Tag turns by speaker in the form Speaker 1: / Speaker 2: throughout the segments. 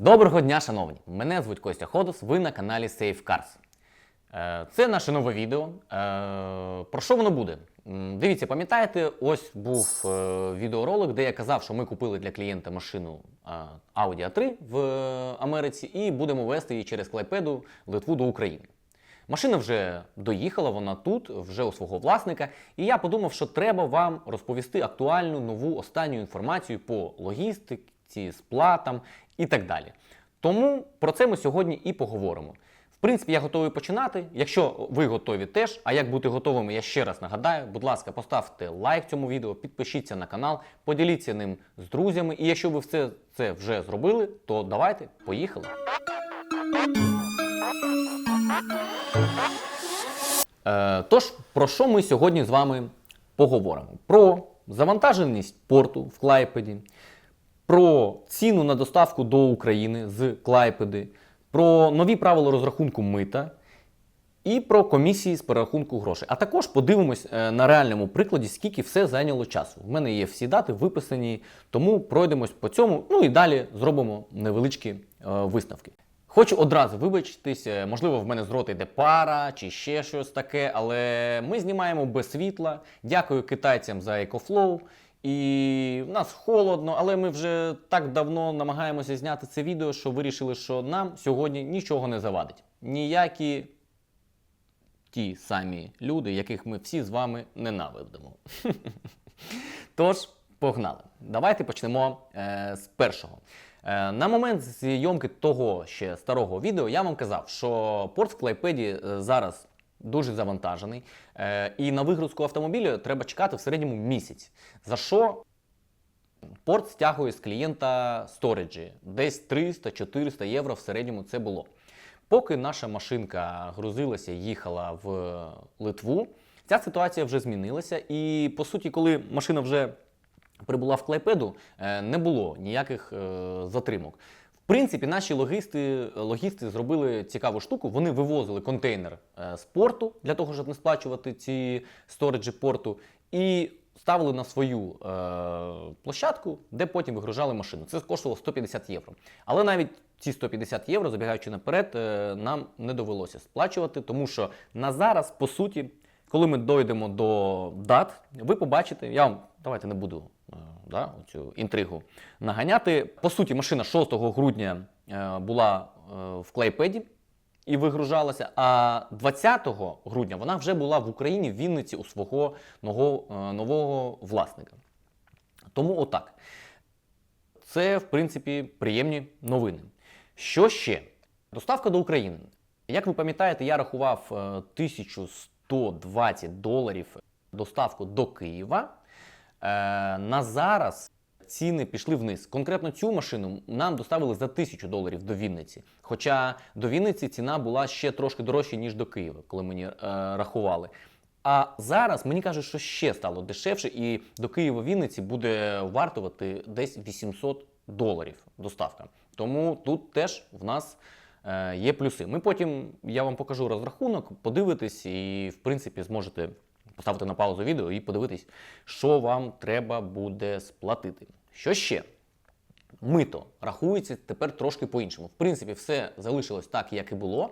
Speaker 1: Доброго дня, шановні! Мене звуть Костя Ходос, ви на каналі Safe Cars. Е, Це наше нове відео. Е, Про що воно буде? Дивіться, пам'ятаєте, ось був е, відеоролик, де я казав, що ми купили для клієнта машину Audi A3 в е, Америці і будемо вести її через Клайпеду Литву до України. Машина вже доїхала, вона тут, вже у свого власника. І я подумав, що треба вам розповісти актуальну нову останню інформацію по логістиці, сплатам і так далі. Тому про це ми сьогодні і поговоримо. В принципі, я готовий починати. Якщо ви готові теж, а як бути готовими, я ще раз нагадаю, будь ласка, поставте лайк цьому відео, підпишіться на канал, поділіться ним з друзями. І якщо ви все це вже зробили, то давайте, поїхали. Е, Тож, про що ми сьогодні з вами поговоримо? Про завантаженість порту в Клайпеді, про ціну на доставку до України з Клайпеди, про нові правила розрахунку мита і про комісії з перерахунку грошей. А також подивимось е, на реальному прикладі, скільки все зайняло часу. У мене є всі дати виписані, тому пройдемось по цьому. Ну і далі зробимо невеличкі е, висновки. Хочу одразу вибачитись, е, можливо, в мене з рота йде пара чи ще щось таке, але ми знімаємо без світла. Дякую китайцям за EcoFlow. І в нас холодно, але ми вже так давно намагаємося зняти це відео, що вирішили, що нам сьогодні нічого не завадить. Ніякі ті самі люди, яких ми всі з вами ненавидимо. Тож, погнали. Давайте почнемо е, з першого. Е, на момент зйомки того ще старого відео я вам казав, що порт в Клайпеді зараз дуже завантажений, е, і на вигрузку автомобіля треба чекати в середньому місяць. За що порт стягує з клієнта сториджі, десь 300-400 євро в середньому це було. Поки наша машинка грузилася, їхала в Литву, ця ситуація вже змінилася. І по суті, коли машина вже прибула в Клайпеду, е, не було ніяких е, затримок. В принципі, наші логісти, логісти зробили цікаву штуку. Вони вивозили контейнер е, з порту для того, щоб не сплачувати ці сториджі порту, і ставили на свою е, площадку, де потім вигружали машину. Це коштувало 150 євро. Але навіть ці 150 євро, забігаючи наперед, е, нам не довелося сплачувати, тому що на зараз, по суті, коли ми дойдемо до дат, ви побачите, я вам давайте не буду да, цю інтригу наганяти. По суті, машина 6 грудня е, була е, в Клейпеді і вигружалася, а 20 грудня вона вже була в Україні в Вінниці у свого нового, е, нового власника. Тому отак. Це, в принципі, приємні новини. Що ще? Доставка до України. Як ви пам'ятаєте, я рахував е, 1120 доларів доставку до Києва. Е, На зараз ціни пішли вниз. Конкретно цю машину нам доставили за 1000 доларів до Вінниці. Хоча до Вінниці ціна була ще трошки дорожча, ніж до Києва, коли мені е, рахували. А зараз мені кажуть, що ще стало дешевше, і до Києва Вінниці буде вартувати десь 800 доларів доставка. Тому тут теж в нас е, є плюси. Ми потім я вам покажу розрахунок, подивитесь, і в принципі зможете поставити на паузу відео і подивитись, що вам треба буде сплатити. Що ще? Мито рахується тепер трошки по-іншому. В принципі, все залишилось так, як і було.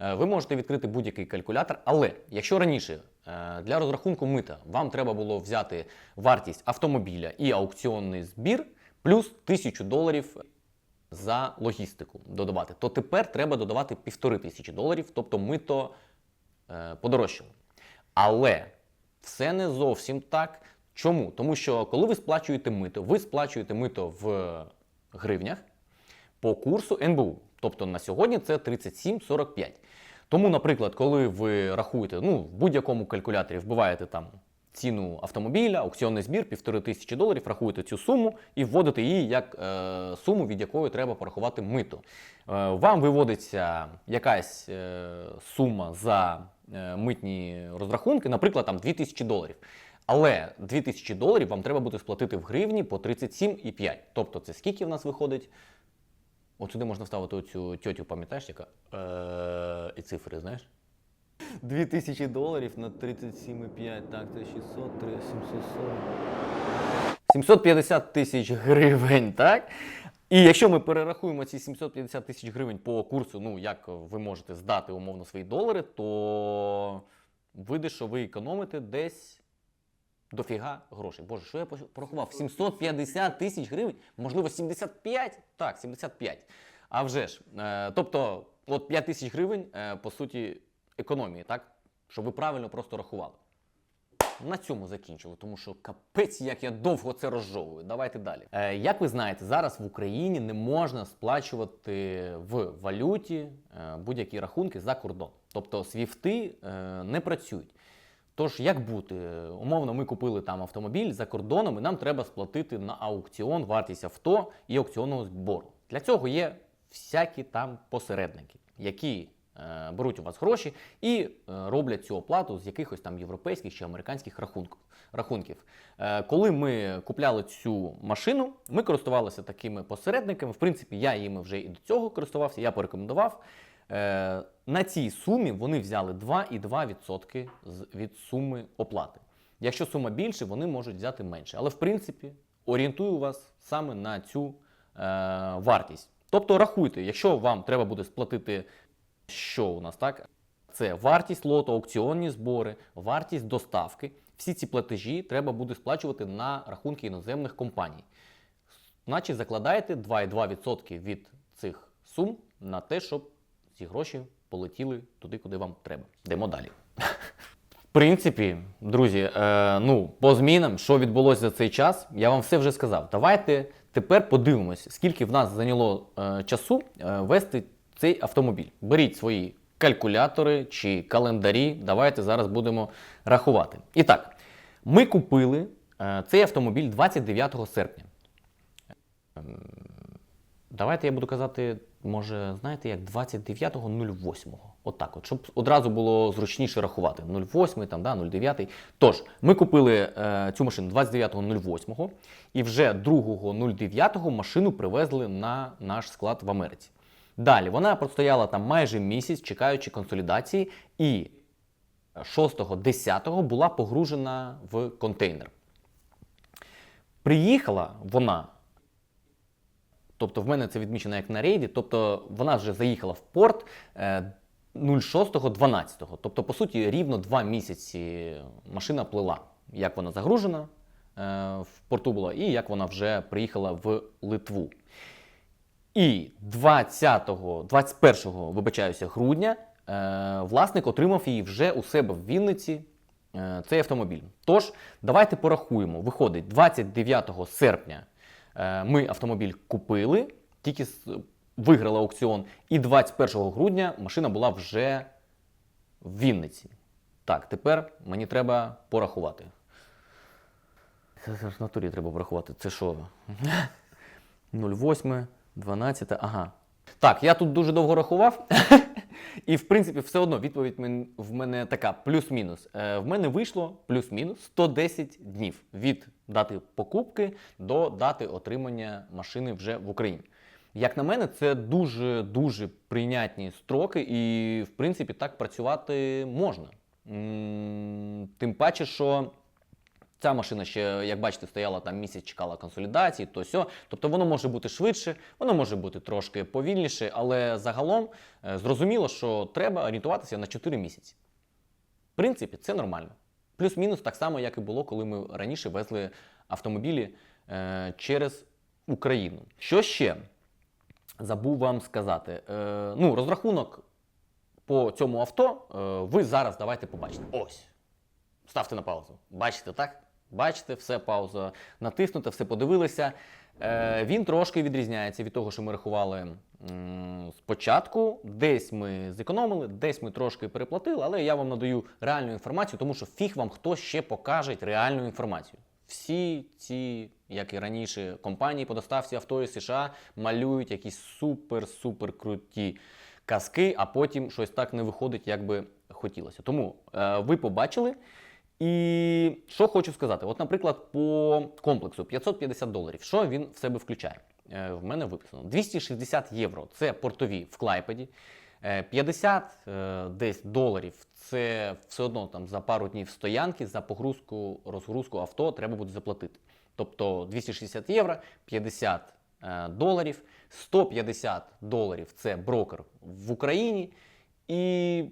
Speaker 1: Е, Ви можете відкрити будь-який калькулятор, але якщо раніше е, для розрахунку мита вам треба було взяти вартість автомобіля і аукціонний збір, плюс 1000 доларів за логістику додавати, то тепер треба додавати півтори тисячі доларів, тобто мито е, подорожчало. Але все не зовсім так. Чому? Тому що коли ви сплачуєте мито, ви сплачуєте мито в гривнях по курсу НБУ. Тобто на сьогодні це 37,45. Тому, наприклад, коли ви рахуєте, ну, в будь-якому калькуляторі вбиваєте там ціну автомобіля, аукціонний збір, півтори тисячі доларів, рахуєте цю суму і вводите її як е, суму, від якої треба порахувати мито. Е, вам виводиться якась е, сума за е, митні розрахунки, наприклад, там 2000 доларів. Але 2000 доларів вам треба буде сплатити в гривні по 37,5. Тобто це скільки в нас виходить? От сюди можна вставити оцю тьотю, пам'ятаєш, яка е, і цифри, знаєш? 2000 доларів на 37,5. Так, це 600, 740. 750 тисяч гривень, так? І якщо ми перерахуємо ці 750 тисяч гривень по курсу, ну як ви можете здати умовно свої долари, то вийде, що ви економите десь дофіга грошей. Боже, що я порахував? 750 тисяч гривень? Можливо, 75? Так, 75. А вже ж. Е, тобто, от 5 тисяч гривень, е, по суті, економії, так? Щоб ви правильно просто рахували. На цьому закінчили, тому що капець, як я довго це розжовую. Давайте далі. Е, як ви знаєте, зараз в Україні не можна сплачувати в валюті е, будь-які рахунки за кордон. Тобто свіфти е, не працюють. Тож, як бути? Умовно, ми купили там автомобіль за кордоном, і нам треба сплатити на аукціон вартість авто і аукціонного збору. Для цього є всякі там посередники, які беруть у вас гроші і е, роблять цю оплату з якихось там європейських чи американських рахунків. Е, коли ми купляли цю машину, ми користувалися такими посередниками. В принципі, я їми вже і до цього користувався, я порекомендував. Е, на цій сумі вони взяли 2,2% від суми оплати. Якщо сума більше, вони можуть взяти менше. Але в принципі орієнтую вас саме на цю е, вартість. Тобто рахуйте, якщо вам треба буде сплатити, що у нас так? Це вартість лоту, аукціонні збори, вартість доставки. Всі ці платежі треба буде сплачувати на рахунки іноземних компаній. Значить, закладаєте 2,2% від цих сум на те, щоб ці гроші полетіли туди, куди вам треба. Йдемо далі. В принципі, друзі, е, ну, по змінам, що відбулося за цей час, я вам все вже сказав. Давайте тепер подивимось, скільки в нас зайняло е, часу е, вести цей автомобіль. Беріть свої калькулятори чи календарі. Давайте зараз будемо рахувати. І так, ми купили е, цей автомобіль 29 серпня. Давайте я буду казати, може, знаєте, як 29.08. Отак, от, щоб одразу було зручніше рахувати. 08, там, да, 09. Тож, ми купили е, цю машину 29.08 і вже 2.09 машину привезли на наш склад в Америці. Далі вона простояла там майже місяць, чекаючи консолідації, і 6.10 була погружена в контейнер. Приїхала вона Тобто в мене це відмічено як на рейді, тобто вона вже заїхала в порт е, 06.12. Тобто, по суті, рівно два місяці машина плила, як вона загружена е, в порту була, і як вона вже приїхала в Литву. І 20-го, 21-го, вибачаюся, грудня е, власник отримав її вже у себе в Вінниці. е, Цей автомобіль. Тож, давайте порахуємо. Виходить, 29 серпня е, ми автомобіль купили, тільки виграли аукціон, і 21 грудня машина була вже в Вінниці. Так, тепер мені треба порахувати. Це ж натурі треба порахувати. Це що? 08, 12, ага. Так, я тут дуже довго рахував. І, в принципі, все одно відповідь в мене така: плюс-мінус. Е, В мене вийшло плюс-мінус 110 днів від дати покупки до дати отримання машини вже в Україні. Як на мене, це дуже дуже прийнятні строки, і, в принципі, так працювати можна. Тим паче, що Ця машина ще, як бачите, стояла там місяць, чекала консолідації, то сьо. Тобто воно може бути швидше, воно може бути трошки повільніше, але загалом е, зрозуміло, що треба орієнтуватися на 4 місяці. В принципі, це нормально. Плюс-мінус так само, як і було, коли ми раніше везли автомобілі е, через Україну. Що ще забув вам сказати? Е, ну, розрахунок по цьому авто е, ви зараз давайте побачите. Ось. Ставте на паузу. Бачите, так? Бачите, все, пауза натиснута, все подивилися. Е, він трошки відрізняється від того, що ми рахували спочатку. Десь ми зекономили, десь ми трошки переплатили, але я вам надаю реальну інформацію, тому що фіг вам хто ще покаже реальну інформацію. Всі ці, як і раніше, компанії по доставці авто із США малюють якісь супер-супер круті казки, а потім щось так не виходить, як би хотілося. Тому е, ви побачили. І що хочу сказати, от, наприклад, по комплексу 550 доларів, що він в себе включає? Е, в мене виписано. 260 євро це портові в Клайпеді, е, 50 е, десь доларів це все одно там за пару днів стоянки, за погрузку, розгрузку авто треба буде заплатити. Тобто 260 євро, 50 е, доларів, 150 доларів це брокер в Україні, і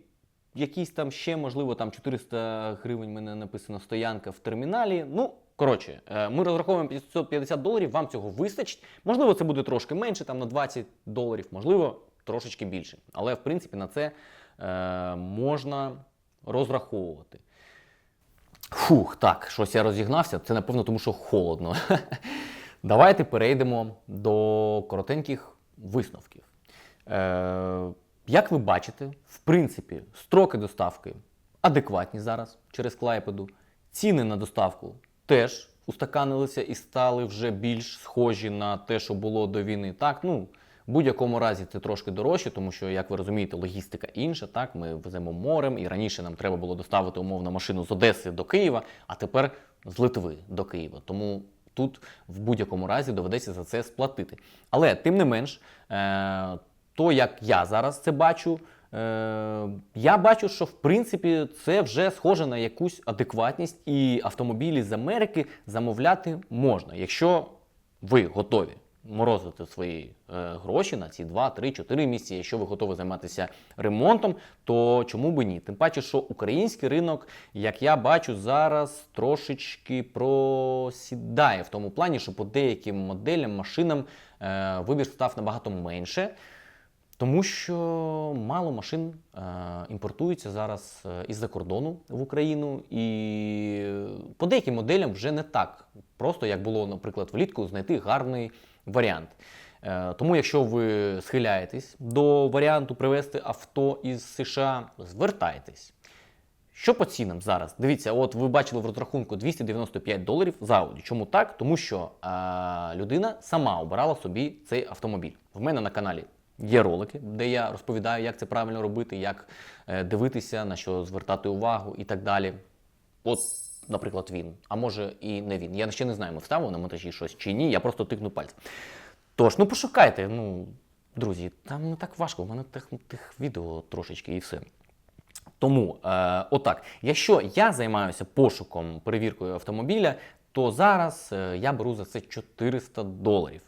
Speaker 1: якісь там ще, можливо, там 400 гривень мене написано стоянка в терміналі. Ну, коротше, е, ми розраховуємо 550 доларів, вам цього вистачить. Можливо, це буде трошки менше, там на 20 доларів, можливо, трошечки більше. Але в принципі на це е, можна розраховувати. Фух, так, щось я розігнався. Це напевно, тому що холодно. Давайте перейдемо до коротеньких висновків. Е, як ви бачите, в принципі, строки доставки адекватні зараз через Клайпеду. Ціни на доставку теж устаканилися і стали вже більш схожі на те, що було до війни. Так, ну, в будь-якому разі це трошки дорожче, тому що, як ви розумієте, логістика інша. Так, ми веземо морем, і раніше нам треба було доставити умовно машину з Одеси до Києва, а тепер з Литви до Києва. Тому тут в будь-якому разі доведеться за це сплатити. Але тим не менш, е, то як я зараз це бачу. Е, я бачу, що в принципі це вже схоже на якусь адекватність, і автомобілі з Америки замовляти можна, якщо ви готові морозити свої е, гроші на ці 2, 3, 4 місяці. Якщо ви готові займатися ремонтом, то чому би ні? Тим паче, що український ринок, як я бачу, зараз трошечки просідає в тому плані, що по деяким моделям, машинам е, вибір став набагато менше. Тому що мало машин е, імпортується зараз е, із-за кордону в Україну, і по деяким моделям вже не так просто, як було, наприклад, влітку, знайти гарний варіант. Е, тому, якщо ви схиляєтесь до варіанту привезти авто із США, звертайтесь. Що по цінам зараз? Дивіться, от ви бачили в розрахунку 295 доларів за Audi. Чому так? Тому що е, людина сама обирала собі цей автомобіль. В мене на каналі є ролики, де я розповідаю, як це правильно робити, як е, дивитися, на що звертати увагу і так далі. От, наприклад, він, а може і не він. Я ще не знаю, ми вставили на монтажі щось чи ні, я просто тикну пальцем. Тож, ну пошукайте, ну, друзі, там не так важко, в мене тих, тих відео трошечки і все. Тому, е, отак, якщо я займаюся пошуком, перевіркою автомобіля, то зараз е, я беру за це 400 доларів.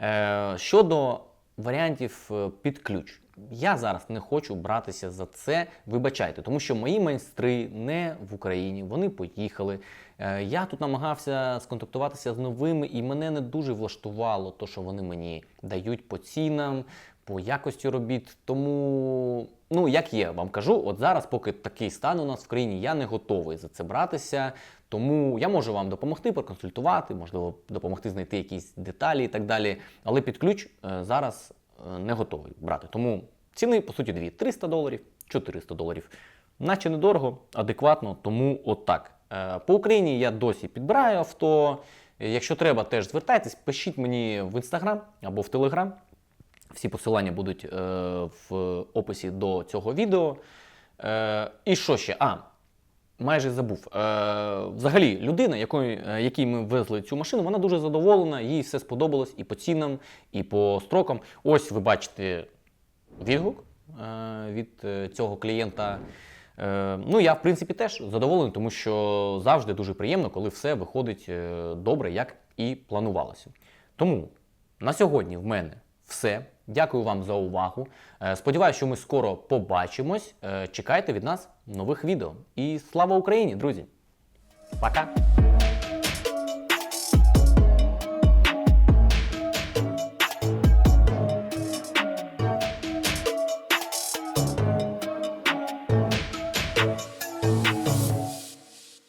Speaker 1: Е, щодо варіантів е, під ключ, я зараз не хочу братися за це. Вибачайте, тому що мої майстри не в Україні, вони поїхали. Е, я тут намагався сконтактуватися з новими, і мене не дуже влаштувало то, що вони мені дають по цінам, по якості робіт. Тому, ну як є, вам кажу, от зараз, поки такий стан у нас в країні, я не готовий за це братися. Тому я можу вам допомогти, проконсультувати, можливо, допомогти знайти якісь деталі і так далі. Але під ключ е, зараз е, не готовий брати. Тому ціни, по суті, дві: 300 доларів, 400 доларів. Наче недорого, адекватно, тому отак. Е, По Україні я досі підбираю авто. Якщо треба, теж звертайтесь, пишіть мені в інстаграм або в телеграм. Всі посилання будуть е, в описі до цього відео. Е, і що ще? А, майже забув. Е, взагалі, людина, якої, е, якій ми везли цю машину, вона дуже задоволена, їй все сподобалось і по цінам, і по строкам. Ось ви бачите відгук е, від е, цього клієнта. Е, Ну, я, в принципі, теж задоволений, тому що завжди дуже приємно, коли все виходить е, добре, як і планувалося. Тому на сьогодні в мене все. Дякую вам за увагу. Е, Сподіваюся, що ми скоро побачимось. Е, Чекайте від нас нових відео. І слава Україні, друзі! Пока!